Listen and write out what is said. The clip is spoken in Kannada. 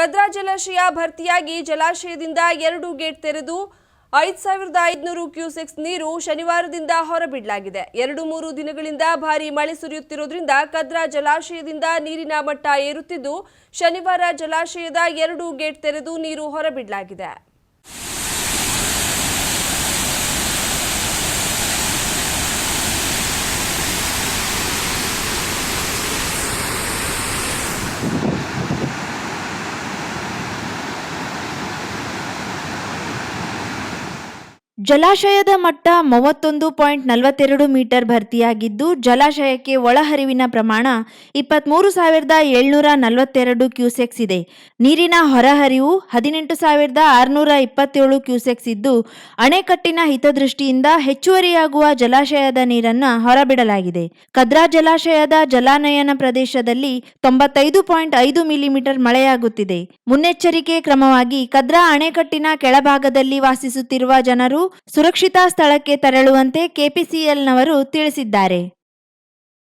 ಕದ್ರಾ ಜಲಾಶಯ ಭರ್ತಿಯಾಗಿ ಜಲಾಶಯದಿಂದ ಎರಡು ಗೇಟ್ ತೆರೆದು ಐದು ಸಾವಿರದ ಐದುನೂರು ಕ್ಯೂಸೆಕ್ಸ್ ನೀರು ಶನಿವಾರದಿಂದ ಹೊರಬಿಡಲಾಗಿದೆ. ಎರಡು ಮೂರು ದಿನಗಳಿಂದ ಭಾರಿ ಮಳೆ ಸುರಿಯುತ್ತಿರುವುದರಿಂದ ಕದ್ರಾ ಜಲಾಶಯದಿಂದ ನೀರಿನ ಮಟ್ಟ ಏರುತ್ತಿದ್ದು, ಶನಿವಾರ ಜಲಾಶಯದ ಎರಡು ಗೇಟ್ ತೆರೆದು ನೀರು ಹೊರಬಿಡಲಾಗಿದೆ. ಜಲಾಶಯದ ಮಟ್ಟ ಮೂವತ್ತೊಂದು ಪಾಯಿಂಟ್ ನಲವತ್ತೆರಡು ಮೀಟರ್ ಭರ್ತಿಯಾಗಿದ್ದು, ಜಲಾಶಯಕ್ಕೆ ಒಳಹರಿವಿನ ಪ್ರಮಾಣ ಇಪ್ಪತ್ತ್ಮೂರು ಸಾವಿರದ ಏಳ್ನೂರ ನಲವತ್ತೆರಡು ಕ್ಯೂಸೆಕ್ಸ್ ಇದೆ. ನೀರಿನ ಹೊರಹರಿವು ಹದಿನೆಂಟು ಸಾವಿರದ ಆರುನೂರ ಇಪ್ಪತ್ತೇಳು ಕ್ಯೂಸೆಕ್ಸ್ ಇದ್ದು, ಅಣೆಕಟ್ಟಿನ ಹಿತದೃಷ್ಟಿಯಿಂದ ಹೆಚ್ಚುವರಿಯಾಗುವ ಜಲಾಶಯದ ನೀರನ್ನು ಹೊರಬಿಡಲಾಗಿದೆ. ಕದ್ರಾ ಜಲಾಶಯದ ಜಲಾನಯನ ಪ್ರದೇಶದಲ್ಲಿ ತೊಂಬತ್ತೈದು ಪಾಯಿಂಟ್ ಐದು ಮಿಲಿಮೀಟರ್ ಮಳೆಯಾಗುತ್ತಿದೆ. ಮುನ್ನೆಚ್ಚರಿಕೆ ಕ್ರಮವಾಗಿ ಕದ್ರಾ ಅಣೆಕಟ್ಟಿನ ಕೆಳಭಾಗದಲ್ಲಿ ವಾಸಿಸುತ್ತಿರುವ ಜನರು ಸುರಕ್ಷಿತ ಸ್ಥಳಕ್ಕೆ ತೆರಳುವಂತೆ ಕೆಪಿಸಿಎಲ್ನವರು ತಿಳಿಸಿದ್ದಾರೆ.